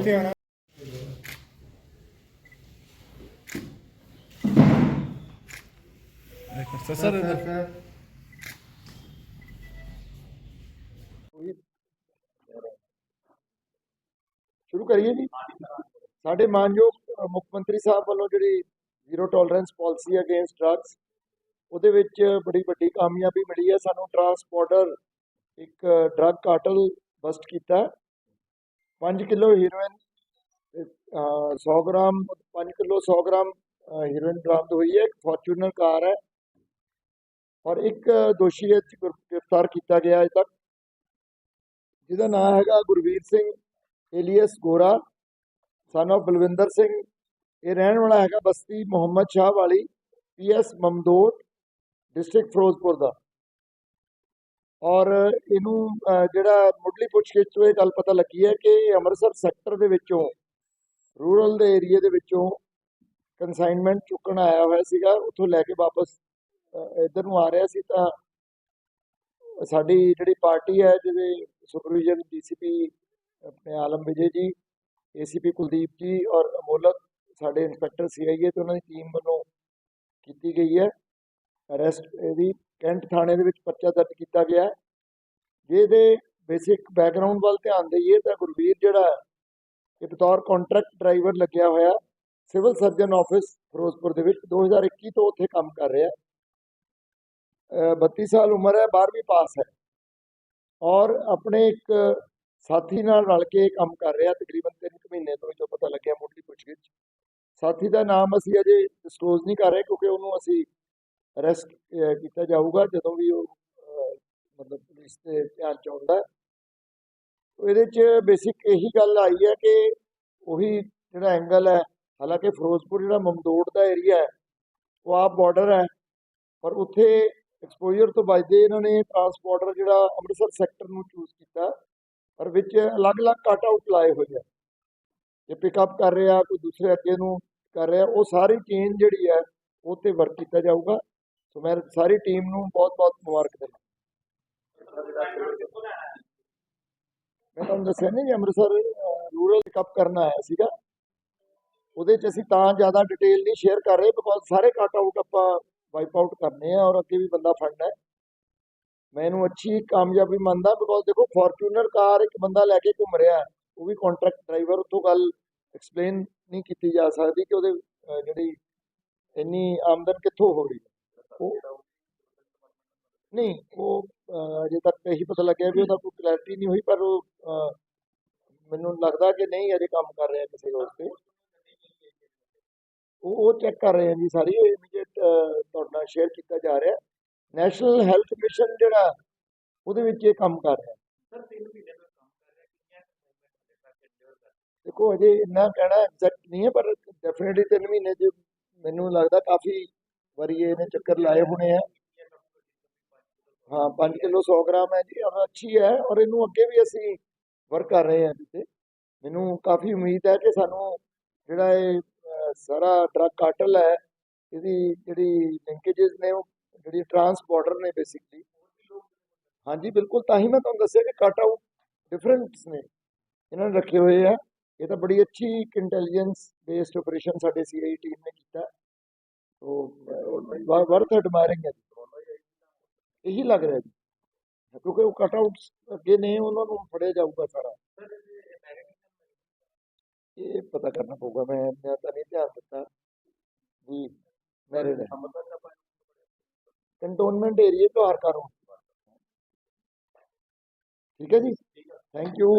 ਤੇ ਆਣਾ sir sir ਸ਼ੁਰੂ ਕਰੀਏ ਜੀ। ਸਾਡੇ ਮਾਨਯੋਗ ਮੁੱਖ ਮੰਤਰੀ ਸਾਹਿਬ ਵੱਲੋਂ ਜਿਹੜੀ zero tolerance policy against drugs ਉਹਦੇ ਵਿੱਚ ਬੜੀ ਵੱਡੀ ਕਾਮਯਾਬੀ ਮਿਲੀ ਹੈ। ਸਾਨੂੰ ਟਰਾਂਸਪੋਰਟਰ ਇੱਕ ਡਰੱਗ ਕਾਰਟਲ ਬਸਟ ਕੀਤਾ 5 kilo heroin 100 gram 5 kilo 100 gram heroin ਬਰਾਮਦ ਹੋਈ ਹੈ, ਇੱਕ ਫੋਰਚੂਨਰ ਕਾਰ ਹੈ। ਔਰ ਇੱਕ ਦੋਸ਼ੀ ਇਹ 'ਚ ਗ੍ਰਿਫ- ਗ੍ਰਿਫਤਾਰ ਕੀਤਾ ਗਿਆ ਅਜੇ ਤੱਕ। ਜਿਹਦਾ ਨਾਮ ਹੈਗਾ ਗੁਰਵੀਰ ਸਿੰਘ ਏਲੀਅਸ ਗੋਰਾ ਸਨ of ਬਲਵਿੰਦਰ ਸਿੰਘ। ਇਹ ਰਹਿਣ ਵਾਲਾ ਹੈਗਾ ਬਸਤੀ ਮੁਹੰਮਦ ਸ਼ਾਹ ਵਾਲੀ ਪੀਐਸ ਮਮਦੋਟ ਡਿਸਟ੍ਰਿਕਟ ਫਿਰੋਜ਼ਪੁਰ ਦਾ। ਔਰ ਇਹਨੂੰ ਜਿਹੜਾ ਮੁੱਢਲੀ ਪੁੱਛਗਿੱਛ ਤੋਂ ਇਹ ਗੱਲ ਪਤਾ ਲੱਗੀ ਹੈ ਕਿ ਅੰਮ੍ਰਿਤਸਰ ਸੈਕਟਰ ਦੇ ਵਿੱਚੋਂ, ਰੂਰਲ ਦੇ ਏਰੀਆ ਦੇ ਵਿੱਚੋਂ ਕੰਸਾਈਨਮੈਂਟ ਚੁੱਕਣ ਆਇਆ ਹੋਇਆ ਸੀਗਾ, ਉੱਥੋਂ ਲੈ ਕੇ ਵਾਪਸ ਇੱਧਰ ਨੂੰ ਆ ਰਿਹਾ ਸੀ ਤਾਂ ਸਾਡੀ ਜਿਹੜੀ ਪਾਰਟੀ ਹੈ, ਜਿਹਦੇ ਸੁਪਰਵਿਜ਼ਨ ਡੀਸੀਪੀ ਆਪਣੇ ਆਲਮ ਵਿਜੇ ਜੀ ਏਸੀਪੀ ਕੁਲਦੀਪ ਜੀ ਔਰ ਅਮੋਲਕ, ਸਾਡੇ ਇੰਸਪੈਕਟਰ ਸੀਆਈਏ ਤੇ ਉਹਨਾਂ ਦੀ ਟੀਮ ਵੱਲੋਂ ਕੀਤੀ ਗਈ ਹੈ। ਅਰੈਸਟ ਇਹਦੀ ਕੈਂਟ ਥਾਣੇ ਦੇ ਵਿੱਚ ਪਰਚਾ ਦਰਜ ਕੀਤਾ ਗਿਆ ਜੇ ਇਹਦੇ ਬੇਸਿਕ ਬੈਕਗ੍ਰਾਉਂਡ ਵੱਲ ਧਿਆਨ ਦੇਈਏ ਤਾਂ ਗੁਰਵੀਰ ਜਿਹੜਾ ਇਹ ਬਤੌਰ ਕੰਟਰੈਕਟ ਡਰਾਈਵਰ ਲੱਗਿਆ ਹੋਇਆ ਸਿਵਲ ਸਰਜਨ ਆਫਿਸ ਫਿਰੋਜ਼ਪੁਰ ਦੇ ਵਿੱਚ 2021 ਤੋਂ ਉੱਥੇ ਕੰਮ ਕਰ ਰਿਹਾ। ਹੈ 32 ਸਾਲ ਉਮਰ ਹੈ 12ਵੀਂ ਪਾਸ ਹੈ। ਔਰ ਆਪਣੇ ਇੱਕ ਸਾਥੀ ਨਾਲ ਰਲ ਕੇ ਇਹ ਕੰਮ ਕਰ ਰਿਹਾ, ਤਕਰੀਬਨ 3 ਮਹੀਨੇ ਤੋਂ ਜੋ ਪਤਾ ਲੱਗਿਆ ਮੁੱਢਲੀ ਪੁੱਛਗਿੱਛ। ਸਾਥੀ ਦਾ ਨਾਮ ਅਸੀਂ ਅਜੇ ਡਿਸਕਲੋਜ਼ ਨਹੀਂ ਕਰ ਰਹੇ, ਕਿਉਂਕਿ ਉਹਨੂੰ ਅਸੀਂ ਅਰੈਸਟ ਕੀਤਾ ਜਾਊਗਾ ਜਦੋਂ ਵੀ ਉਹ ਮਤਲਬ ਪੁਲਿਸ ਦੇ ਧਿਆਨ ਚ ਆਉਂਦਾ। ਇਹਦੇ ਚ ਬੇਸਿਕ ਇਹੀ ਗੱਲ ਆਈ ਹੈ ਕਿ ਉਹੀ ਜਿਹੜਾ ਐਂਗਲ ਹੈ, ਹਾਲਾਂਕਿ ਫਿਰੋਜ਼ਪੁਰ ਜਿਹੜਾ ਮਮਦੋੜ ਦਾ ਏਰੀਆ ਹੈ, ਉਹ ਆਪ ਬਾਰਡਰ ਹੈ, ਪਰ ਉੱਥੇ ਐਕਸਪੋਜ਼ਰ ਤੋਂ ਬਚਦੇ ਇਹਨਾਂ ਨੇ ਟਰਾਂਸਪੋਰਟਰ ਜਿਹੜਾ ਅੰਮ੍ਰਿਤਸਰ ਸੈਕਟਰ ਨੂੰ ਚੂਜ਼ ਕੀਤਾ, ਪਰ ਵਿੱਚ ਅਲੱਗ-ਅਲੱਗ ਕੱਟ ਆਊਟ ਲਾਏ ਹੋਏ ਆ। ਇਹ ਪਿਕਅਪ ਕਰ ਰਿਹਾ, ਕੋਈ ਦੂਸਰੇ ਅੱਗੇ ਨੂੰ ਕਰ ਰਿਹਾ, ਉਹ ਸਾਰੀ ਚੇਨ ਜਿਹੜੀ ਹੈ, ਉਹ ਤੇ ਵਰਕ ਕੀਤਾ ਜਾਊਗਾ। ਸੋ ਮੈਂ ਸਾਰੀ ਟੀਮ ਨੂੰ ਬਹੁਤ-ਬਹੁਤ ਮੁਬਾਰਕ ਦਿੰਦਾ ਮੈਂ ਤੁਹਾਨੂੰ ਦੱਸਿਆ ਨਹੀਂ ਅੰਮ੍ਰਿਤਸਰ ਰੂਰਲ ਪਿਕਅਪ ਕਰਨ ਆਇਆ ਸੀਗਾ। ਉਹਦੇ ਚ ਅਸੀਂ ਤਾਂ ਜ਼ਿਆਦਾ ਡਿਟੇਲ ਨਹੀਂ ਸ਼ੇਅਰ ਕਰ ਰਹੇ ਬਿਕੋਜ਼ ਸਾਰੇ ਕੱਟ ਆਊਟ ਆਪਾਂ ਵਾਈਪ ਆਊਟ ਕਰਨੇ ਆ ਔਰ ਅੱਗੇ ਵੀ ਬੰਦਾ ਫੜਨਾ ਹੈ। ਮੈਂ ਇਹਨੂੰ ਅੱਛੀ ਕਾਮਯਾਬੀ ਮੰਨਦਾ ਬਿਕੋਜ਼ ਦੇਖੋ ਫੋਰਚੂਨਰ ਕਾਰ ਇੱਕ ਬੰਦਾ ਲੈ ਕੇ ਘੁੰਮ ਰਿਹਾ ਉਹ ਵੀ ਕੰਟਰੈਕਟ ਡਰਾਈਵਰ ਉੱਥੋਂ ਗੱਲ ਐਕਸਪਲੇਨ ਨਹੀਂ ਕੀਤੀ ਜਾ ਸਕਦੀ ਕਿ ਉਹਦੇ ਜਿਹੜੀ ਇੰਨੀ ਆਮਦਨ ਕਿੱਥੋਂ ਹੋ ਰਹੀ ਉਹ ਨਹੀਂ ਉਹ ਅਜੇ ਤੱਕ ਤਾਂ ਇਹੀ ਪਤਾ ਲੱਗਿਆ ਵੀ ਉਹਦਾ ਕੋਈ ਕਲੈਰਿਟੀ ਨਹੀਂ ਹੋਈ ਪਰ ਉਹ ਮੈਨੂੰ ਲੱਗਦਾ ਕਿ ਨਹੀਂ ਅਜੇ ਕੰਮ ਕਰ ਰਿਹਾ ਕਿਸੇ ਹੋਰ ਤੇ। ਉਹ ਉਹ ਚੈੱਕ ਕਰ ਰਹੇ ਹਾਂ ਜੀ ਸਾਰੀ ਇਮੀਡੀਏਟ ਤੁਹਾਡੇ ਸ਼ੇਅਰ ਕੀਤਾ ਜਾ ਰਿਹਾ। ਨੈਸ਼ਨਲ ਹੈਲਥ ਮਿਸ਼ਨ ਜਿਹੜਾ ਉਹਦੇ ਵਿੱਚ ਇਹ ਕੰਮ ਕਰ ਰਿਹਾ। ਦੇਖੋ ਅਜੇ ਇੰਨਾ ਕਹਿਣਾ ਐਗਜ਼ੈਕਟ ਨਹੀਂ ਹੈ ਪਰ ਡੈਫੀਨਿਟਲੀ 3 ਮਹੀਨੇ ਚ ਮੈਨੂੰ ਲੱਗਦਾ ਕਾਫੀ ਵਾਰੀ ਇਹਨੇ ਚੱਕਰ ਲਾਏ ਹੋਣੇ ਆ। ਹਾਂ 5 ਕਿਲੋ 100 ਗ੍ਰਾਮ ਹੈ ਜੀ, ਔਰ ਅੱਛੀ ਹੈ, ਔਰ ਇਹਨੂੰ ਅੱਗੇ ਵੀ ਅਸੀਂ ਵਰਕ ਕਰ ਰਹੇ ਹਾਂ ਜਿੱਤੇ ਮੈਨੂੰ ਕਾਫੀ ਉਮੀਦ ਹੈ ਕਿ ਸਾਨੂੰ ਜਿਹੜਾ ਇਹ ਸਾਰਾ ਡਰਗ ਕਾਰਟਲ ਹੈ, ਇਹਦੀ ਜਿਹੜੀ ਲਿੰਕੇजेस ਨੇ, ਉਹ ਜਿਹੜੀ ਟਰਾਂਸਪੋਰਟਰ ਨੇ ਬੇਸਿਕਲੀ ਹਾਂਜੀ, ਬਿਲਕੁਲ, ਤਾਂ ਹੀ ਮੈਂ ਤੁਹਾਨੂੰ ਦੱਸਿਆ ਕਿ ਕੱਟ ਆਊਟ ਡਿਫਰੈਂਟਸ ਨੇ। ਇਹਨਾਂ ਨੇ ਰੱਖੇ ਹੋਏ ਆ। ਇਹ ਤਾਂ ਬੜੀ ਅੱਛੀ ਇੱਕ ਇੰਟੈਲੀਜੈਂਸ ਬੇਸਡ ਆਪਰੇਸ਼ਨ ਸਾਡੇ ਸੀਆਈ ਟੀਮ ਨੇ ਕੀਤਾ। ਉਹ ਵਰਥ ਐਡਮਾਇਰਿੰਗ ਹੈ ਇਹੀ ਲੱਗ ਰਿਹਾ ਜੀ। ਕਿਉਂਕਿ ਉਹ ਕਟ ਆਊਟਸ ਅੱਗੇ ਨੇ, ਉਹਨਾਂ ਨੂੰ ਫੜਿਆ ਜਾਊਗਾ ਸਾਰਾ। ਇਹ ਪਤਾ ਕਰਨਾ ਪਊਗਾ। ਮੈਂ ਮੈਂ ਤਾਂ ਨਹੀਂ ਧਿਆਨ ਦਿੱਤਾ ਜੀ ਮੇਰੇ ਨੇ ਕੰਟੋਨਮੈਂਟ ਏਰੀਆ ਤੋਂ ਹਰ ਕਰੋ ਠੀਕ ਹੈ ਜੀ? Thank you